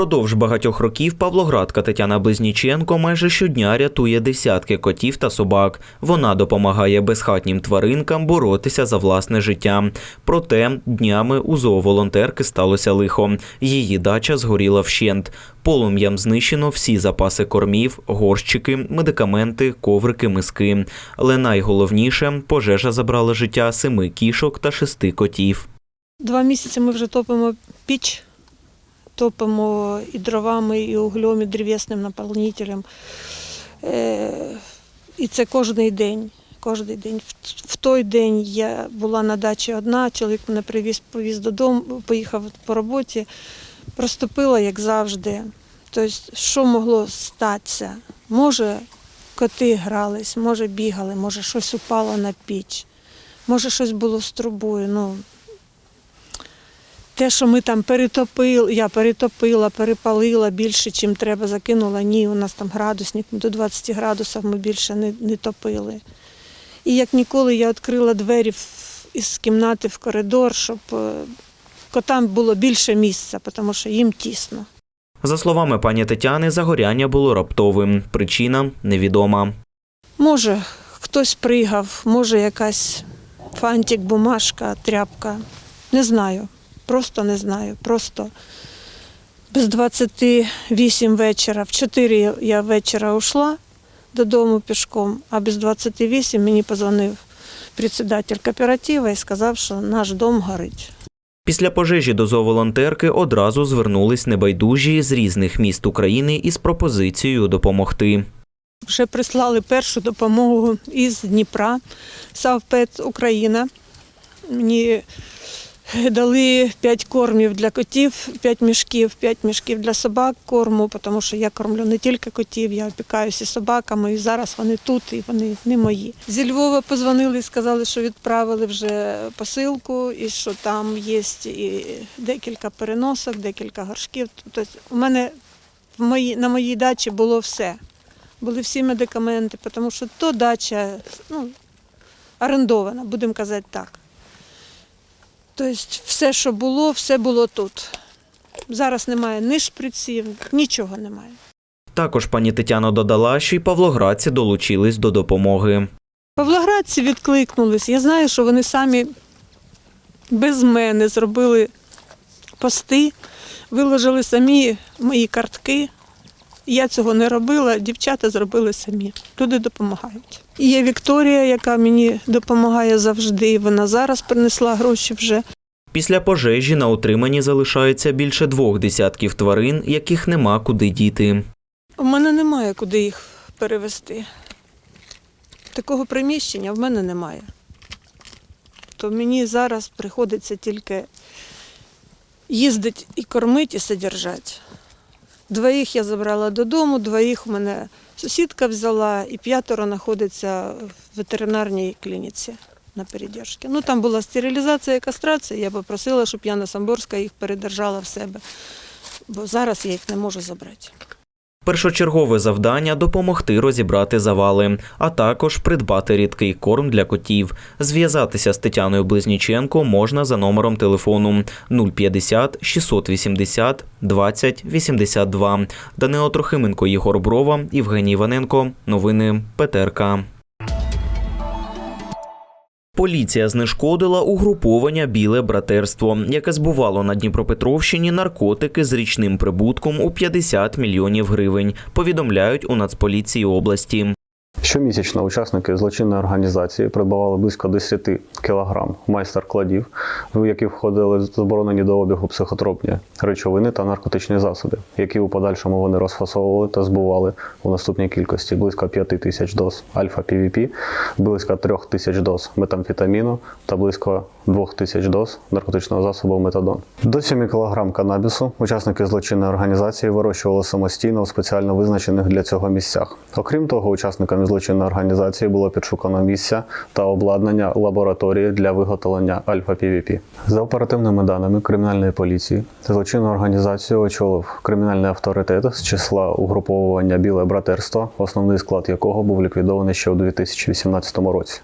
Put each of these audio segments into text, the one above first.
Упродовж багатьох років Павлоградка Тетяна Близніченко майже щодня рятує десятки котів та собак. Вона допомагає безхатнім тваринкам боротися за власне життя. Проте днями у зооволонтерки сталося лихо. Її дача згоріла вщент. Полум'ям знищено всі запаси кормів, горщики, медикаменти, коврики, миски. Але найголовніше пожежа забрала життя семи кішок та шести котів. Два місяці ми вже топимо піч, топимо і дровами, і углем, і древесним наповнителем. Е, І це кожен день. Кожний день. В той день я була на дачі одна, чоловік мене привіз, повіз додому, поїхав по роботі, проступила, як завжди. Тобто, що могло статися? Може, коти грались, може бігали, може щось упало на піч, може щось було з трубою. Ну, те, що ми там перетопили, я перетопила, перепалила більше, чим треба, закинула. Ні, у нас там градусник, до 20 градусів ми більше не, не топили. І як ніколи я відкрила двері із кімнати в коридор, щоб е, котам було більше місця, тому що їм тісно. За словами пані Тетяни, загоряння було раптовим. Причина невідома. Може, хтось пригав, може якась фантик, бумажка, тряпка. Не знаю. Просто не знаю. Просто без 28 вечора. В 4 я вечора ушла додому пішком, а без 28 мені позвонив председатель кооперативу і сказав, що наш дом горить. Після пожежі до зооволонтерки одразу звернулись небайдужі з різних міст України із пропозицією допомогти. Вже прислали першу допомогу із Дніпра, Савпет Україна. Мені дали 5 кормів для котів, 5 мішків, 5 мішків для собак корму, тому що я кормлю не тільки котів, я опікаюся собаками, і зараз вони тут, і вони не мої. Зі Львова позвонили і сказали, що відправили вже посилку, і що там є і декілька переносок, декілька горшків. Тобто у мене в моїй, на моїй дачі було все були всі медикаменти, тому що то дача ну, орендована, будемо казати так. Тобто все, що було, все було тут. Зараз немає ні шприців, нічого немає. Також пані Тетяна додала, що й павлоградці долучились до допомоги. Павлоградці відкликнулись. Я знаю, що вони самі без мене зробили пости, виложили самі мої картки. Я цього не робила, дівчата зробили самі. Люди допомагають. Є Вікторія, яка мені допомагає завжди. Вона зараз принесла гроші вже. Після пожежі на утриманні залишається більше двох десятків тварин, яких нема куди діти. У мене немає куди їх перевезти. Такого приміщення в мене немає. То мені зараз приходиться тільки їздити і кормити, і содержати. Двоїх я забрала додому, двоїх у мене сусідка взяла, і п'ятеро знаходиться в ветеринарній клініці на передержці. Ну там була стерилізація і кастрація. Я попросила, щоб Яна Самборська їх передержала в себе, бо зараз я їх не можу забрати. Першочергове завдання допомогти розібрати завали, а також придбати рідкий корм для котів. Зв'язатися з Тетяною Близніченко можна за номером телефону 050 680 20 82. Данило Трохименко, Єгор Брова, Євгеній Іваненко. Новини ПТРК. Поліція знешкодила угруповання Біле братерство, яке збувало на Дніпропетровщині наркотики з річним прибутком у 50 мільйонів гривень. Повідомляють у Нацполіції області. Щомісячно учасники злочинної організації придбавали близько 10 кг майстер-кладів, в які входили заборонені до обігу психотропні речовини та наркотичні засоби, які у подальшому вони розфасовували та збували у наступній кількості близько 5 тисяч доз альфа-ПВП, близько 3 тисяч доз метамфетаміну та близько 2 тисяч доз наркотичного засобу метадон. До 7 кг канабісу учасники злочинної організації вирощували самостійно у спеціально визначених для цього місцях. Окрім того, учасниками злочинної організації було підшукано місця та обладнання лабораторії для виготовлення альфа-ПВП. За оперативними даними кримінальної поліції, злочинну організацію очолив кримінальний авторитет з числа угруповування Біле братерство, основний склад якого був ліквідований ще у 2018 році.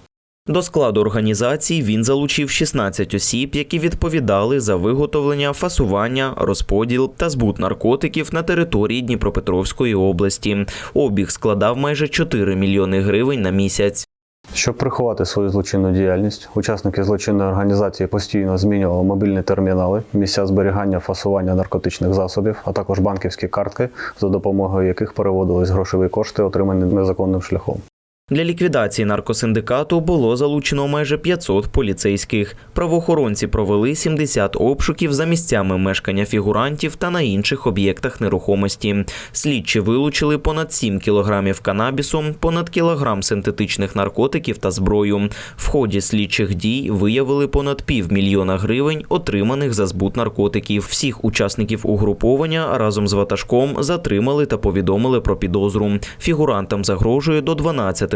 До складу організації він залучив 16 осіб, які відповідали за виготовлення, фасування, розподіл та збут наркотиків на території Дніпропетровської області. Обіг складав майже 4 мільйони гривень на місяць. Щоб приховати свою злочинну діяльність, учасники злочинної організації постійно змінювали мобільні термінали, місця зберігання фасування наркотичних засобів, а також банківські картки, за допомогою яких переводились грошові кошти, отримані незаконним шляхом. Для ліквідації наркосиндикату було залучено майже 500 поліцейських. Правоохоронці провели 70 обшуків за місцями мешкання фігурантів та на інших об'єктах нерухомості. Слідчі вилучили понад 7 кілограмів канабісу, понад кілограм синтетичних наркотиків та зброю. В ході слідчих дій виявили понад півмільйона гривень, отриманих за збут наркотиків. Всіх учасників угруповання разом з ватажком затримали та повідомили про підозру. Фігурантам загрожує до 12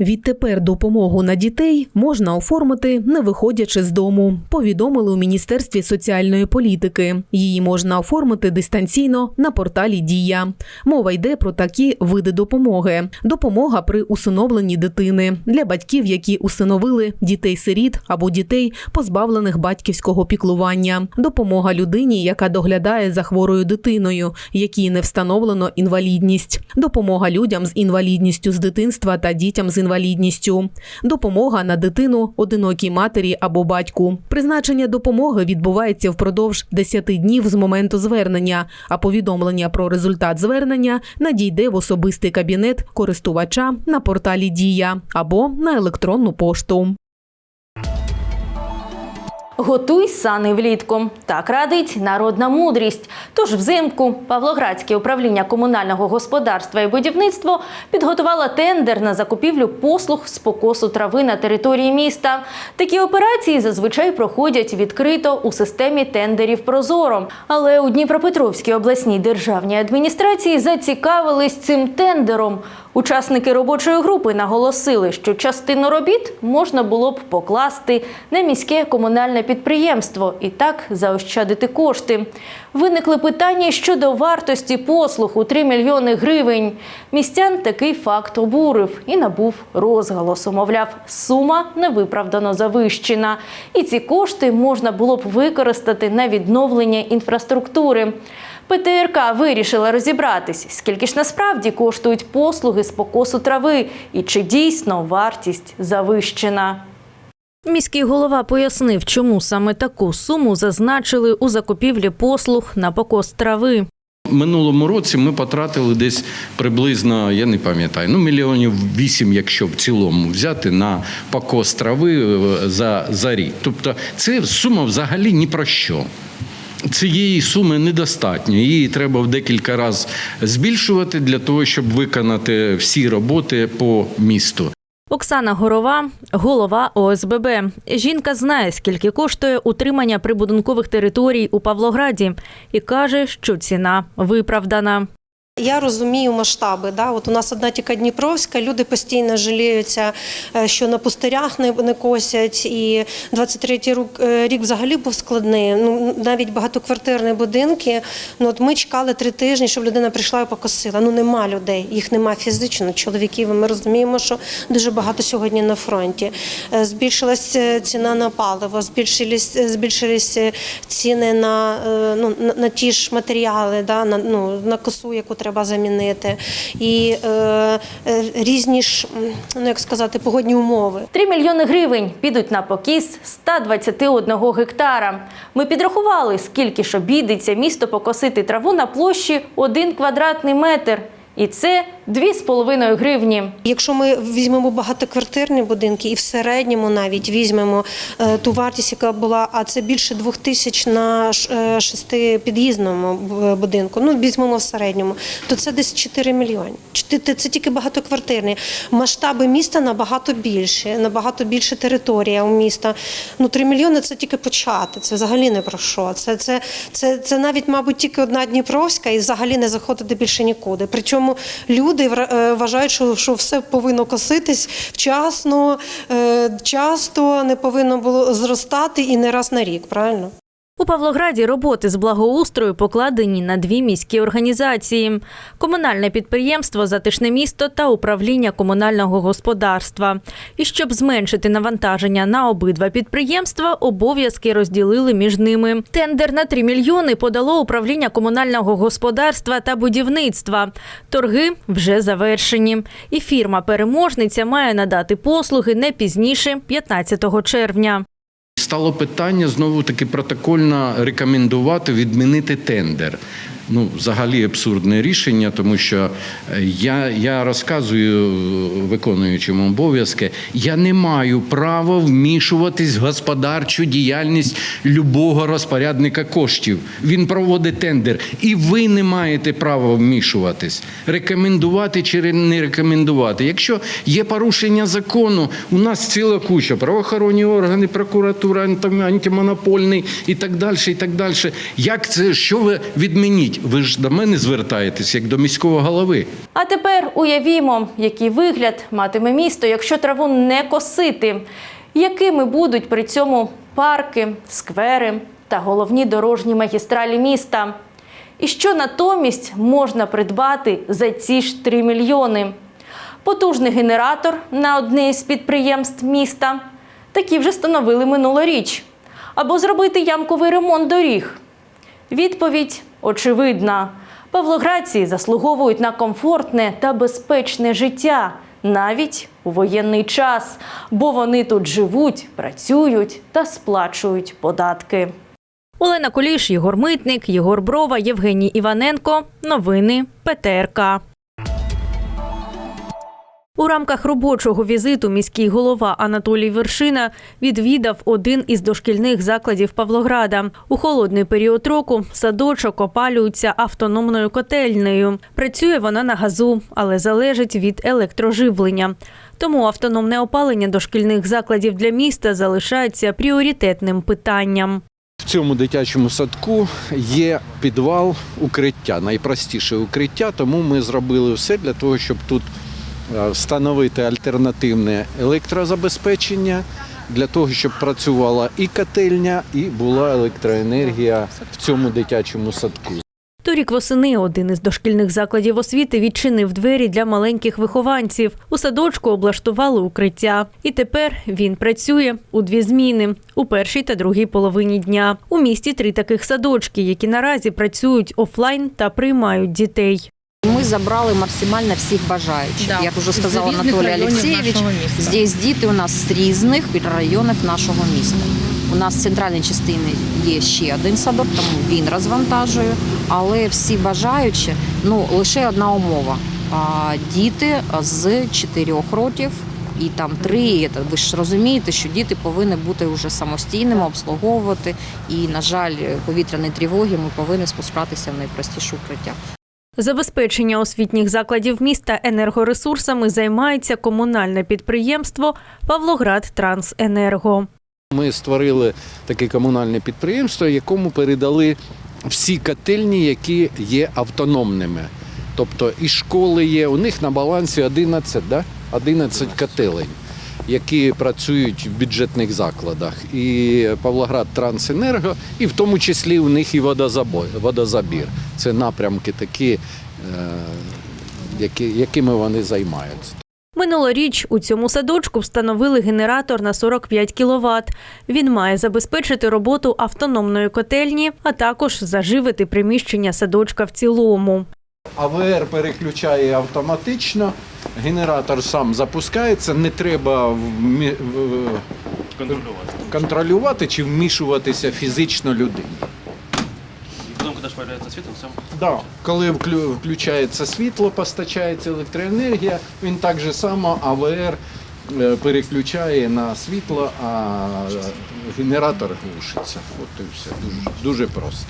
Відтепер допомогу на дітей можна оформити, не виходячи з дому. Повідомили у Міністерстві соціальної політики. Її можна оформити дистанційно на порталі Дія. Мова йде про такі види допомоги: допомога при усиновленні дитини для батьків, які усиновили дітей-сиріт або дітей, позбавлених батьківського піклування, допомога людині, яка доглядає за хворою дитиною, якій не встановлено інвалідність, допомога людям з інвалідністю з дитинства та дітям з інвалідністю, допомога на дитину одинокій матері або батьку. Призначення допомоги відбувається впродовж 10 днів з моменту звернення, а повідомлення про результат звернення надійде в особистий кабінет користувача на порталі Дія або на електронну пошту. Готуй сани влітку. Так радить народна мудрість. Тож взимку Павлоградське управління комунального господарства і будівництва підготувало тендер на закупівлю послуг з покосу трави на території міста. Такі операції зазвичай проходять відкрито у системі тендерів Прозоро. Але у Дніпропетровській обласній державній адміністрації зацікавились цим тендером. Учасники робочої групи наголосили, що частину робіт можна було б покласти на міське комунальне підприємство і так заощадити кошти. Виникли питання щодо вартості послуг у 3 мільйони гривень. Містян такий факт обурив і набув розголосу. Мовляв, сума невиправдано завищена. І ці кошти можна було б використати на відновлення інфраструктури. ПТРК вирішила розібратись, скільки ж насправді коштують послуги з покосу трави і чи дійсно вартість завищена. Міський голова пояснив, чому саме таку суму зазначили у закупівлі послуг на покос трави. Минулому році ми потратили десь приблизно, я не пам'ятаю, ну мільйонів вісім, якщо в цілому взяти на покос трави е, за, за рік. Тобто це сума взагалі ні про що. Цієї суми недостатньо. Її треба в декілька разів збільшувати для того, щоб виконати всі роботи по місту. Оксана Горова, голова ОСББ. Жінка знає, скільки коштує утримання прибудинкових територій у Павлограді, і каже, що ціна виправдана. Я розумію масштаби. Да? От у нас одна тільки Дніпровська, люди постійно жаліються, е, що на пустирях не, не косять. І 23-й рік, е, рік взагалі був складний. Ну навіть багатоквартирні будинки. Ну от ми чекали три тижні, щоб людина прийшла і покосила. Ну нема людей, їх нема фізично. Чоловіків. Ми розуміємо, що дуже багато сьогодні на фронті. Е, Збільшилась ціна на паливо, збільшились, збільшились ціни на, ну, на ті ж матеріали, да? на, ну, на косу, яку треба замінити. І е, е, різні ж, ну як сказати, погодні умови. 3 мільйони гривень підуть на покіс 121 гектара. Ми підрахували, скільки ж обійдеться місто покосити траву на площі 1 квадратний метр. І це 2,5 гривні. Якщо ми візьмемо багатоквартирні будинки і в середньому навіть візьмемо е, ту вартість, яка була, а це більше двох тисяч на е, шестипід'їзному будинку, ну візьмемо в середньому, то це десь 4 мільйони. Це тільки багатоквартирні. Масштаби міста набагато більше, набагато більше територія у міста. Ну 3 мільйони це тільки почати. Це взагалі не про що. Це, це, це, це навіть, мабуть, тільки одна Дніпровська і взагалі не заходити більше нікуди. Причому люди вра- е, вважають, що, що все повинно коситись вчасно, е, часто не повинно було зростати і не раз на рік, правильно? У Павлограді роботи з благоустрою покладені на дві міські організації: комунальне підприємство Затишне місто та управління комунального господарства. І щоб зменшити навантаження на обидва підприємства, обов'язки розділили між ними. Тендер на 3 мільйони подало управління комунального господарства та будівництва. Торги вже завершені. І фірма-переможниця має надати послуги не пізніше 15 червня. Стало питання знову таки протокольно рекомендувати відмінити тендер. Ну, взагалі абсурдне рішення, тому що е, я, я розказую е, виконуючому обов'язки, я не маю права вмішуватись в господарчу діяльність любого розпорядника коштів. Він проводить тендер, і ви не маєте права вмішуватись, рекомендувати чи не рекомендувати. Якщо є порушення закону, у нас ціла куча правоохоронні органи, прокуратура, антимонопольний і так далі. І так далі. Як це що ви відмініть? Ви ж до мене звертаєтесь як до міського голови. А тепер уявімо, який вигляд матиме місто, якщо траву не косити, якими будуть при цьому парки, сквери та головні дорожні магістралі міста. І що натомість можна придбати за ці ж 3 мільйони? Потужний генератор на одне із підприємств міста. Такі вже встановили минулоріч. Або зробити ямковий ремонт доріг. Відповідь очевидна. Павлоградці заслуговують на комфортне та безпечне життя навіть у воєнний час, бо вони тут живуть, працюють та сплачують податки. Олена Куліш, Єгор Митник, Єгор Брова, Євгеній Іваненко. Новини ПТРК. У рамках робочого візиту міський голова Анатолій Вершина відвідав один із дошкільних закладів Павлограда. У холодний період року садочок опалюється автономною котельнею. Працює вона на газу, але залежить від електроживлення. Тому автономне опалення дошкільних закладів для міста залишається пріоритетним питанням. В цьому дитячому садку є підвал укриття, найпростіше укриття, тому ми зробили все для того, щоб тут встановити альтернативне електрозабезпечення, для того, щоб працювала і котельня, і була електроенергія в цьому дитячому садку. Торік восени один із дошкільних закладів освіти відчинив двері для маленьких вихованців. У садочку облаштували укриття. І тепер він працює у дві зміни у першій та другій половині дня. У місті три таких садочки, які наразі працюють офлайн та приймають дітей. Ми забрали максимально всіх бажаючих. Да. Як вже сказав різних Анатолій Олексійович, здесь діти у нас з різних районів нашого міста. У нас в центральній частині є ще один садок, тому він розвантажує. Але всі бажаючі, ну лише одна умова. Діти з 4 років і там 3, це ви ж розумієте, що діти повинні бути вже самостійними, обслуговувати. І, на жаль, повітряні тривоги ми повинні спускатися в найпростіше укриття. Забезпечення освітніх закладів міста енергоресурсами займається комунальне підприємство Павлоград Трансенерго. Ми створили таке комунальне підприємство, якому передали всі котельні, які є автономними. Тобто і школи є, у них на балансі 11, да? 11 котелень, які працюють в бюджетних закладах. І Павлоград Трансенерго, і в тому числі у них і водозабір. Це напрямки такі, е, якими вони займаються. Минулоріч у цьому садочку встановили генератор на 45 кВт. Він має забезпечити роботу автономної котельні, а також заживити приміщення садочка в цілому. АВР переключає автоматично, генератор сам запускається, не треба вмі- в- контролювати чи вмішуватися фізично людині. Да. Коли включається світло, постачається електроенергія, він так же само АВР е, переключає на світло, а генератор глушиться. От і все. Дуже, дуже просто.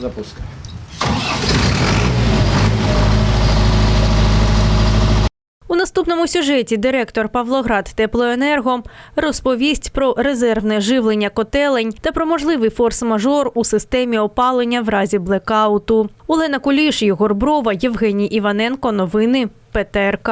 Запускай. У наступному сюжеті директор Павлоград Теплоенерго розповість про резервне живлення котелень та про можливий форс-мажор у системі опалення в разі блекауту. Олена Куліш, Єгор Брова, Євгеній Іваненко. Новини ПТРК.